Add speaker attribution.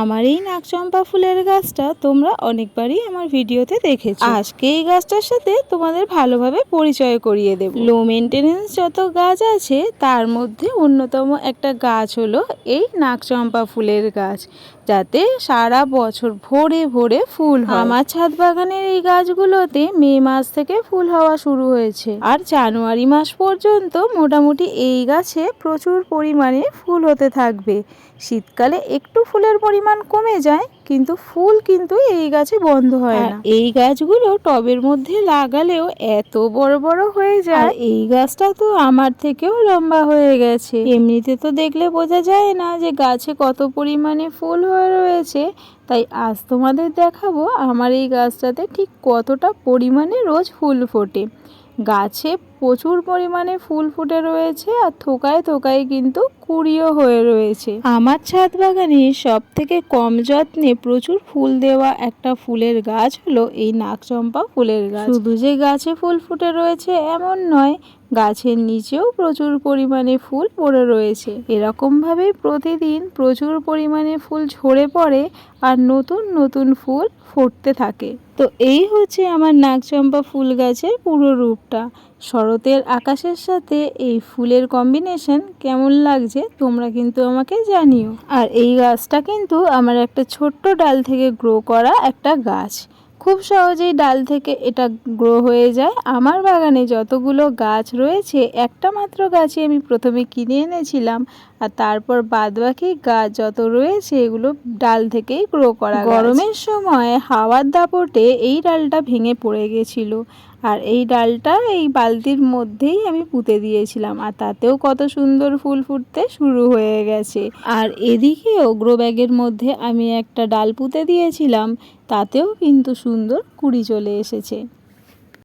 Speaker 1: আমার এই নাকচম্পা ফুলের গাছটা তোমরা অনেকবারই আমার ভিডিওতে দেখেছ। আজকে এই গাছটার সাথে তোমাদের ভালোভাবে পরিচয় করিয়ে দেব। লো মেনটেনেন্স যত গাছ আছে, তার মধ্যে অন্যতম একটা গাছ হলো এই নাকচম্পা ফুলের গাছ, যাতে সারা বছর ভরে ভরে ফুল আমার ছাদ বাগানের এই গাছগুলোতে মে মাস থেকে ফুল হওয়া শুরু হয়েছে। আর জানুয়ারি মাস পর্যন্ত মোটামুটি এই গাছে প্রচুর পরিমাণে ফুল হতে থাকবে। শীতকালে একটু ফুলের পরিমাণ কমে যায় কিন্তু ফুল কিন্তু এই গাছে বন্ধ হয় না। এই গাছগুলো টবের মধ্যে লাগালেও এত বড় বড় হয়ে যায়। এই গাছটা তো আমার থেকেও লম্বা হয়ে গেছে। এমনিতে তো দেখলে বোঝা যায় না যে গাছে কত পরিমাণে ফুল হয়ে রয়েছে। তাই আজ তোমাদের দেখাবো আমার এই গাছটাতে ঠিক কতটা পরিমাণে রোজ ফুল ফোটে। গাছে প্রচুর পরিমাণে ফুল ফুটে রয়েছে আর থোকায় থোকায় কিন্তু কুড়িও হয়ে রয়েছে। আমার ছাদ বাগানে সব থেকে কম যত্নে প্রচুর ফুল দেওয়া একটা ফুলের গাছ হলো এই নাকচম্পা ফুলের গাছ। শুধু যে গাছে ফুল ফুটে রয়েছে এমন নয় গাছের নিচেও প্রচুর পরিমাণে ফুল পড়ে রয়েছে। এরকমভাবে প্রতিদিন প্রচুর পরিমাণে ফুল ঝরে পড়ে আর নতুন নতুন ফুল ফুটতে থাকে। তো এই হচ্ছে আমার নাকচম্পা ফুল গাছের পুরো রূপটা। শরতের আকাশের সাথে এই ফুলের কম্বিনেশন কেমন লাগছে তোমরা কিন্তু আমাকে জানিও। আর এই গাছটা কিন্তু আমার একটা ছোট্ট ডাল থেকে গ্রো করা একটা গাছ। খুব সহজেই ডাল থেকে এটা গ্রো হয়ে যায়। আমার বাগানে যতগুলো গাছ রয়েছে, একটা মাত্র গাছই আমি প্রথমে কিনে এনেছিলাম। আর তারপর বাদবাকি গাছ যত রয়েছে এগুলো ডাল থেকেই গ্রো করা গরমের সময় হাওয়ার দাপটে এই ডালটা ভেঙে পড়ে গেছিল। আর এই ডালটা এই বালতির মধ্যেই আমি পুঁতে দিয়েছিলাম। আর তাতেও কত সুন্দর ফুল ফুটতে শুরু হয়ে গেছে। আর এদিকে গ্রো ব্যাগের মধ্যে আমি একটা ডাল পুঁতে দিয়েছিলাম। তাতেও কিন্তু সুন্দর কুড়ি চলে এসেছে।